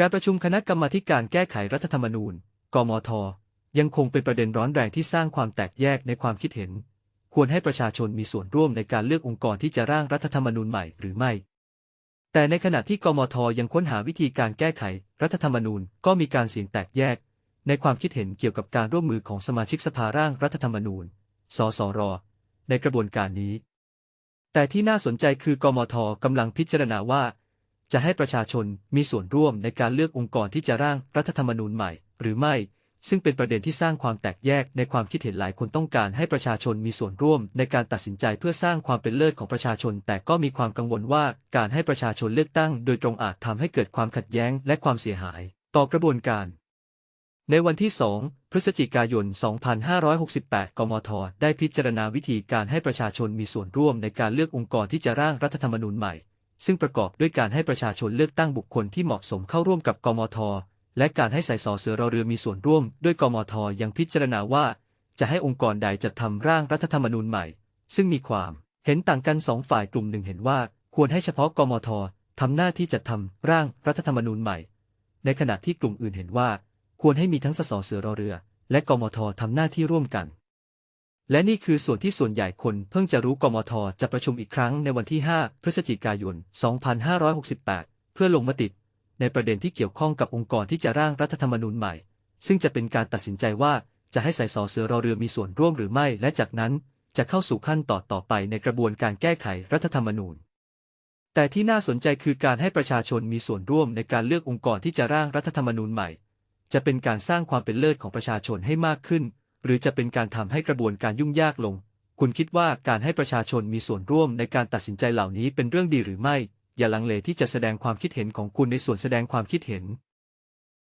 การประชุมคณะกรรมาธิการแก้ไขรัฐธรรมนูญ กมท ยังคงเป็นประเด็นร้อนแรงที่สร้างความแตกแยกในความคิดเห็น ควรให้ประชาชนมีส่วนร่วมในการเลือกองค์กรที่จะร่างรัฐธรรมนูญใหม่หรือไม่ แต่ในขณะที่กมทยังค้นหาวิธีการแก้ไขรัฐธรรมนูญก็มีการเสียงแตกแยก ในความคิดเห็นเกี่ยวกับการร่วมมือของสมาชิกสภาร่างรัฐธรรมนูญ สสร ในกระบวนการนี้ แต่ที่น่าสนใจคือกมทกำลังพิจารณาว่า จะให้ประชาชนมีส่วนร่วมในการเลือกองค์กรที่จะร่างรัฐธรรมนูญใหม่ หรือไม่ ซึ่งเป็นประเด็นที่สร้างความแตกแยกในความคิดเห็นหลายคนต้องการให้ประชาชนมีส่วนร่วมในการตัดสินใจเพื่อสร้างความเป็นเลิศของประชาชน แต่ก็มีความกังวลว่าการให้ประชาชนเลือกตั้ง โดยตรงอาจทำให้เกิดความขัดแย้งและความเสียหาย ต่อกระบวนการในวันที่ 2 พฤศจิกายน 2568 กมท ได้พิจารณาวิธีการให้ประชาชนมีส่วนร่วมในการเลือกองค์กรที่จะร่างรัฐธรรมนูญใหม่ ซึ่งประกอบด้วยการให้ประชาชนเลือกตั้งบุคคลที่เหมาะสมเข้าร่วมกับกมท และการให้สายสอเสือรอเรือมีส่วนร่วม ด้วยกมทยังพิจารณาว่า จะให้องค์กรใดจัดทำร่างรัฐธรรมนูญใหม่ ซึ่งมีความเห็นต่างกันสองฝ่ายกลุ่มหนึ่งเห็นว่า ควรให้เฉพาะกมททำหน้าที่จัดทำร่างรัฐธรรมนูญใหม่ ในขณะที่กลุ่มอื่นเห็นว่า ควรให้มีทั้งสสเสือรอเรือ และกมททำหน้าที่ร่วมกัน และนี่คือส่วนที่ส่วนใหญ่คนเพิ่งจะรู้กมทจะประชุมอีกครั้งในวันที่ 5 พฤศจิกายน 2568 เพื่อลงมติในประเด็นที่เกี่ยวข้องกับองค์กรที่จะร่างรัฐธรรมนูญใหม่ ซึ่งจะเป็นการตัดสินใจว่าจะให้สายสอเสือรอเรือมีส่วนร่วมหรือไม่ และจากนั้นจะเข้าสู่ขั้นต่อต่อไปในกระบวนการแก้ไขรัฐธรรมนูญ แต่ที่น่าสนใจคือการให้ประชาชนมีส่วนร่วมในการเลือกองค์กรที่จะร่างรัฐธรรมนูญใหม่ จะเป็นการสร้างความเป็นเลิศของประชาชนให้มากขึ้น หรือจะเป็นการทำให้กระบวนการยุ่งยากลง คุณคิดว่าการให้ประชาชนมีส่วนร่วมในการตัดสินใจเหล่านี้เป็นเรื่องดีหรือไม่ อย่าลังเลที่จะแสดงความคิดเห็นของคุณในส่วนแสดงความคิดเห็น